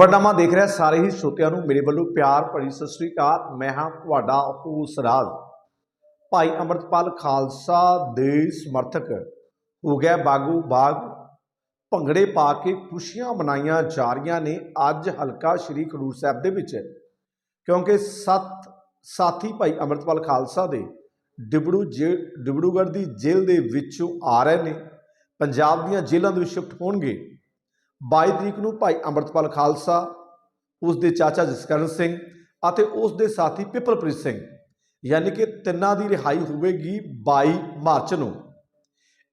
ਖਬਰਨਾਮਾ ਦੇਖ ਰਿਹਾ, ਸਾਰੇ ਹੀ ਸਰੋਤਿਆਂ ਨੂੰ ਮੇਰੇ ਵੱਲੋਂ ਪਿਆਰ ਭਰੀ ਸਤਿ ਸ੍ਰੀ ਅਕਾਲ। ਮੈਂ ਹਾਂ ਤੁਹਾਡਾ ਹੋਸ ਰਾਜ। ਭਾਈ ਅਮਰਤਪਾਲ ਖਾਲਸਾ ਦੇ ਸਮਰਥਕ ਹੋ ਗਿਆ ਬਾਗੂ ਬਾਗ। ਭੰਗੜੇ ਪਾ ਕੇ ਖੁਸ਼ੀਆਂ ਮਨਾਈਆਂ ਜਾ ਰਹੀਆਂ ਨੇ। ਅੱਜ ਹਲਕਾ ਸ਼੍ਰੀ ਖਡੂਰ ਸਾਹਿਬ ਦੇ ਵਿੱਚ, ਕਿਉਂਕਿ ਸੱਤ ਸਾਥੀ ਭਾਈ ਅਮਰਤਪਾਲ ਖਾਲਸਾ ਦੇ ਡਿਬੜੂ ਜੇ, ਡਿਬੜੂਗੜ੍ਹ ਦੀ ਜੇਲ੍ਹ ਦੇ ਵਿੱਚੋਂ ਆ ਰਹੇ ਨੇ। ਪੰਜਾਬ ਦੀਆਂ ਜੇਲ੍ਹਾਂ ਦੇ ਵਿੱਚ ਸ਼ਿਫਟ ਹੋਣਗੇ। 22 ਤਰੀਕ ਨੂੰ ਭਾਈ ਅੰਮ੍ਰਿਤਪਾਲ ਖਾਲਸਾ, ਉਸ ਦੇ ਚਾਚਾ ਜਸਕਰਨ ਸਿੰਘ ਅਤੇ ਉਸ ਦੇ ਸਾਥੀ ਪਿਪਲਪ੍ਰੀਤ ਸਿੰਘ। ਯਾਨੀ ਕਿ ਤਿੰਨਾਂ ਦੀ ਰਿਹਾਈ ਹੋਵੇਗੀ 22 ਮਾਰਚ ਨੂੰ।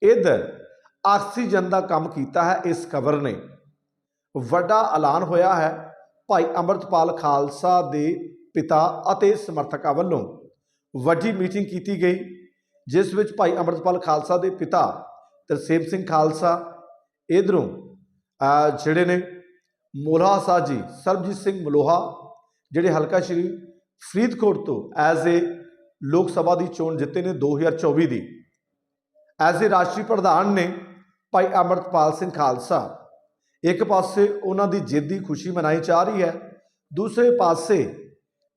ਇਧਰ ਆਕਸੀਜਨ ਦਾ ਕੰਮ ਕੀਤਾ ਹੈ ਇਸ ਖਬਰ ਨੇ। ਵੱਡਾ ਐਲਾਨ ਹੋਇਆ ਹੈ ਭਾਈ ਅੰਮ੍ਰਿਤਪਾਲ ਖਾਲਸਾ ਦੇ ਪਿਤਾ ਅਤੇ ਸਮਰਥਕਾਂ ਵੱਲੋਂ। ਵੱਡੀ ਮੀਟਿੰਗ ਕੀਤੀ ਗਈ, ਜਿਸ ਵਿੱਚ ਭਾਈ ਅੰਮ੍ਰਿਤਪਾਲ ਖਾਲਸਾ ਦੇ ਪਿਤਾ ਤਰਸੇਮ ਸਿੰਘ ਖਾਲਸਾ, ਇਧਰੋਂ ਜਿਹੜੇ ਨੇ ਮੋਲਾ ਸਾਹਿਬ ਜੀ, ਸਰਬਜੀਤ ਸਿੰਘ ਮਲੋਹਾ, ਜਿਹੜੇ ਹਲਕਾ ਸ਼੍ਰੀ ਫਰੀਦਕੋਟ ਤੋਂ ਐਜ਼ ਏ ਲੋਕ ਸਭਾ ਦੀ ਚੋਣ ਜਿੱਤੇ ਨੇ 2024 ਦੀ। ਐਜ਼ ਏ ਰਾਸ਼ਟਰੀ ਪ੍ਰਧਾਨ ਨੇ ਭਾਈ ਅਮਰਤਪਾਲ ਸਿੰਘ ਖਾਲਸਾ, ਇੱਕ ਪਾਸੇ ਉਹਨਾਂ ਦੀ ਜਿੱਦ ਦੀ ਖੁਸ਼ੀ ਮਨਾਈ ਜਾ ਰਹੀ ਹੈ, ਦੂਸਰੇ ਪਾਸੇ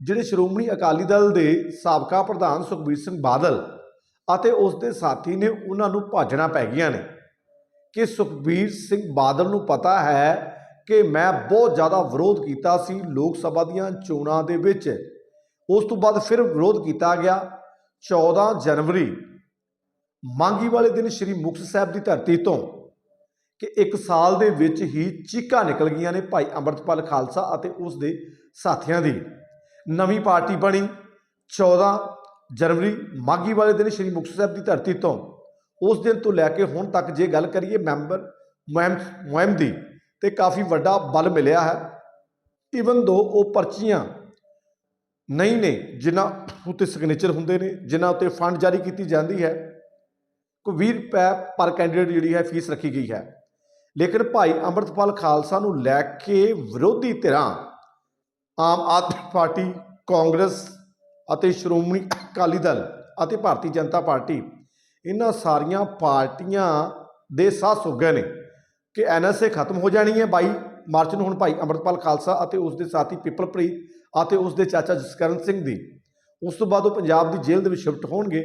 ਜਿਹੜੇ ਸ਼੍ਰੋਮਣੀ ਅਕਾਲੀ ਦਲ ਦੇ ਸਾਬਕਾ ਪ੍ਰਧਾਨ ਸੁਖਬੀਰ ਸਿੰਘ ਬਾਦਲ ਅਤੇ ਉਸ ਦੇ ਸਾਥੀ ਨੇ ਉਹਨਾਂ ਨੂੰ ਭਾਜਣਾ ਪੈ ਗਈਆਂ ਨੇ। ਕਿ ਸੁਖਬੀਰ ਸਿੰਘ ਬਾਦਲ ਨੂੰ ਪਤਾ ਹੈ ਕਿ ਮੈਂ ਬਹੁਤ ਜ਼ਿਆਦਾ ਵਿਰੋਧ ਕੀਤਾ ਸੀ ਲੋਕ ਸਭਾ ਦੀਆਂ ਚੋਣਾਂ ਦੇ ਵਿੱਚ। ਉਸ ਤੋਂ ਬਾਅਦ ਫਿਰ ਵਿਰੋਧ ਕੀਤਾ ਗਿਆ। 14 ਜਨਵਰੀ ਮੰਗੀ ਵਾਲੇ ਦਿਨ ਸ੍ਰੀ ਮੁਕਤਸਰ ਸਾਹਿਬ ਦੀ ਧਰਤੀ ਤੋਂ ਕਿ ਇੱਕ ਸਾਲ ਦੇ ਵਿੱਚ ਹੀ ਚੀਕਾਂ ਨਿਕਲ ਗਈਆਂ ਨੇ ਭਾਈ ਅੰਮ੍ਰਿਤਪਾਲ ਖਾਲਸਾ ਅਤੇ ਉਸ ਦੇ ਸਾਥੀਆਂ ਦੀ। ਨਵੀਂ ਪਾਰਟੀ ਬਣੀ। 14 ਜਨਵਰੀ ਮਾਗੀ ਵਾਲੇ ਦਿਨ ਸ੍ਰੀ ਮੁਕਤਸਰ ਸਾਹਿਬ ਦੀ ਧਰਤੀ ਤੋਂ ਉਸ ਦਿਨ ਤੋਂ ਲੈ ਕੇ ਹੁਣ ਤੱਕ ਜੇ ਗੱਲ ਕਰੀਏ ਮੈਂਬਰ, ਮੁਹਿੰਮ ਮੁਹਿੰਮ ਦੀ ਤੇ ਕਾਫੀ ਵੱਡਾ ਬਲ ਮਿਲਿਆ ਹੈ। ਇਵਨ ਦੋ ਉਹ ਪਰਚੀਆਂ ਨਹੀਂ ਨੇ, ਜਿਨ੍ਹਾਂ ਉੱਤੇ ਸਿਗਨੇਚਰ ਹੁੰਦੇ ਨੇ, ਜਿਨ੍ਹਾਂ ਉੱਤੇ ਫੰਡ ਜਾਰੀ ਕੀਤੀ ਜਾਂਦੀ ਹੈ, ਕੋਈ 20 ਰੁਪਏ ਪਰ ਕੈਂਡੀਡੇਟ ਜਿਹੜੀ ਹੈ ਫੀਸ ਰੱਖੀ ਗਈ ਹੈ। ਲੇਕਿਨ ਭਾਈ ਅੰਮ੍ਰਿਤਪਾਲ ਖਾਲਸਾ ਨੂੰ ਲੈ ਕੇ ਵਿਰੋਧੀ ਧਿਰਾਂ, ਆਮ ਆਦਮੀ ਪਾਰਟੀ, ਕਾਂਗਰਸ ਅਤੇ ਸ਼੍ਰੋਮਣੀ ਅਕਾਲੀ ਦਲ ਅਤੇ ਭਾਰਤੀ ਜਨਤਾ ਪਾਰਟੀ ਇਹਨਾਂ ਸਾਰੀਆਂ ਪਾਰਟੀਆਂ ਦੇ ਸਾਹ ਸੁੱਗੇ ਨੇ ਕਿ ਐਨਐਸਏ ਖਤਮ ਹੋ ਜਾਣੀ ਹੈ 22 ਮਾਰਚ ਨੂੰ ਹੁਣ ਭਾਈ ਅਮਰਪਾਲ ਖਾਲਸਾ ਅਤੇ ਉਸ ਦੇ ਸਾਥੀ ਪਿਪਲਪ੍ਰੀਤ ਅਤੇ ਉਸ ਦੇ ਚਾਚਾ ਜਸਕਰਨ ਸਿੰਘ ਦੀ। ਉਸ ਤੋਂ ਬਾਅਦ ਉਹ ਪੰਜਾਬ ਦੀ ਜੇਲ੍ਹ ਦੇ ਵਿੱਚ ਸ਼ਿਫਟ ਹੋਣਗੇ।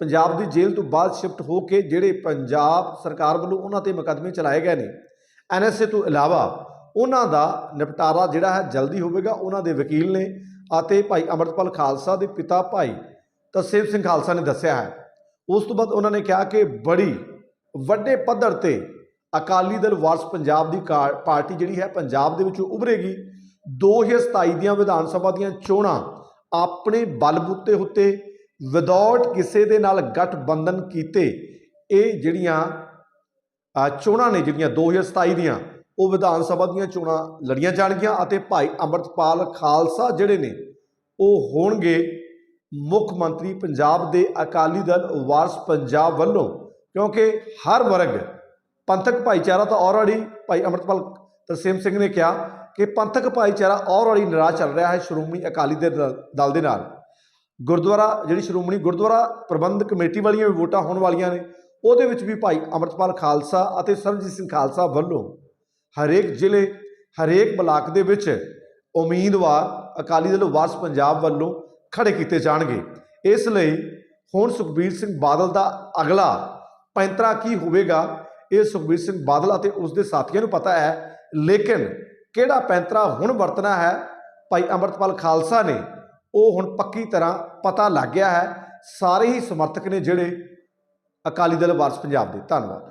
ਪੰਜਾਬ ਦੀ ਜੇਲ੍ਹ ਤੋਂ ਬਾਅਦ ਸ਼ਿਫਟ ਹੋ ਕੇ ਜਿਹੜੇ ਪੰਜਾਬ ਸਰਕਾਰ ਵੱਲੋਂ ਉਹਨਾਂ ਤੇ ਮੁਕੱਦਮੇ ਚਲਾਏ ਗਏ ਨੇ, ਐਨਐਸਏ ਤੋਂ ਇਲਾਵਾ ਉਹਨਾਂ ਦਾ ਨਿਪਟਾਰਾ ਜਿਹੜਾ ਹੈ ਜਲਦੀ ਹੋਵੇਗਾ, ਉਹਨਾਂ ਦੇ ਵਕੀਲ ਨੇ ਅਤੇ ਭਾਈ ਅਮਰਪਾਲ ਖਾਲਸਾ ਦੇ ਪਿਤਾ ਭਾਈ ਤਸੇਬ ਸਿੰਘ ਖਾਲਸਾ ਨੇ ਦੱਸਿਆ ਹੈ। ਉਸ ਤੋਂ ਬਾਅਦ ਉਹਨਾਂ ਨੇ ਕਿਹਾ ਕਿ ਬੜੀ ਵੱਡੇ ਪੱਧਰ ਤੇ ਅਕਾਲੀ ਦਲ ਵਾਰਸ ਪੰਜਾਬ ਦੀ ਕਾ- ਪਾਰਟੀ ਜਿਹੜੀ ਹੈ ਪੰਜਾਬ ਦੇ ਵਿੱਚੋਂ ਉਭਰੇਗੀ। 2027 ਦੀਆਂ ਵਿਧਾਨ ਸਭਾ ਦੀਆਂ ਚੋਣਾਂ ਆਪਣੇ ਬਲਬੂਤੇ ਉੱਤੇ ਵਿਦਆਊਟ ਕਿਸੇ ਦੇ ਨਾਲ ਗਠਬੰਧਨ ਕੀਤੇ, ਇਹ ਜਿਹੜੀਆਂ ਚੋਣਾਂ ਨੇ ਜਿਹੜੀਆਂ 2027 ਦੀਆਂ, ਉਹ ਵਿਧਾਨ ਸਭਾ ਦੀਆਂ ਚੋਣਾਂ ਲੜੀਆਂ ਜਾਣਗੀਆਂ ਅਤੇ ਭਾਈ ਅੰਮ੍ਰਿਤਪਾਲ ਖਾਲਸਾ ਜਿਹੜੇ ਨੇ ਉਹ ਹੋਣਗੇ ਮੁੱਖ ਮੰਤਰੀ ਪੰਜਾਬ ਦੇ ਅਕਾਲੀ ਦਲ ਵਾਰਸ ਪੰਜਾਬ ਵੱਲੋਂ, ਕਿਉਂਕਿ ਹਰ ਵਰਗ, ਪੰਥਕ ਭਾਈਚਾਰਾ ਤਾਂ ਆਲਰੇਡੀ ਭਾਈ ਅਮਰਤਪਾਲ ਤਰਸੇਮ ਸਿੰਘ ਨੇ ਕਿਹਾ ਕਿ ਪੰਥਕ ਭਾਈਚਾਰਾ ਆਲਰੇਡੀ ਨਾਰਾਜ਼ ਚੱਲ ਰਿਹਾ ਹੈ ਸ਼੍ਰੋਮਣੀ ਅਕਾਲੀ ਦਲ ਦਲ ਦੇ ਨਾਲ। ਗੁਰਦੁਆਰਾ, ਜਿਹੜੀ ਸ਼੍ਰੋਮਣੀ ਗੁਰਦੁਆਰਾ ਪ੍ਰਬੰਧਕ ਕਮੇਟੀ ਵਾਲੀਆਂ ਵੀ ਵੋਟਾਂ ਹੋਣ ਵਾਲੀਆਂ ਨੇ, ਉਹਦੇ ਵਿੱਚ ਵੀ ਭਾਈ ਅਮਰਤਪਾਲ ਖਾਲਸਾ ਅਤੇ ਸਰਬਜੀਤ ਸਿੰਘ ਖਾਲਸਾ ਵੱਲੋਂ ਹਰੇਕ ਜ਼ਿਲ੍ਹੇ, ਹਰੇਕ ਬਲਾਕ ਦੇ ਵਿੱਚ ਉਮੀਦਵਾਰ ਅਕਾਲੀ ਦਲ ਵਾਰਸ ਪੰਜਾਬ ਵੱਲੋਂ ਖੜੇ ਕੀਤੇ ਜਾਣਗੇ। ਇਸ ਲਈ ਹੁਣ ਸੁਖਬੀਰ ਸਿੰਘ ਬਾਦਲ ਦਾ ਅਗਲਾ ਪੈਂਤਰਾ ਕੀ ਹੋਵੇਗਾ, ਇਹ ਸੁਖਬੀਰ ਸਿੰਘ ਬਾਦਲ ਅਤੇ ਉਸ ਦੇ ਸਾਥੀਆਂ ਨੂੰ ਪਤਾ ਹੈ। ਲੇਕਿਨ ਕਿਹੜਾ ਪੈਂਤਰਾ ਹੁਣ ਵਰਤਣਾ ਹੈ? ਭਾਈ ਅੰਮ੍ਰਿਤਪਾਲ ਖਾਲਸਾ ਨੇ ਉਹ ਹੁਣ ਪੱਕੀ ਤਰ੍ਹਾਂ ਪਤਾ ਲੱਗ ਗਿਆ ਹੈ। ਸਾਰੇ ਹੀ ਸਮਰਥਕ ਨੇ ਜਿਹੜੇ ਅਕਾਲੀ ਦਲ ਵਾਰਸ ਪੰਜਾਬ ਦੇ। ਧੰਨਵਾਦ।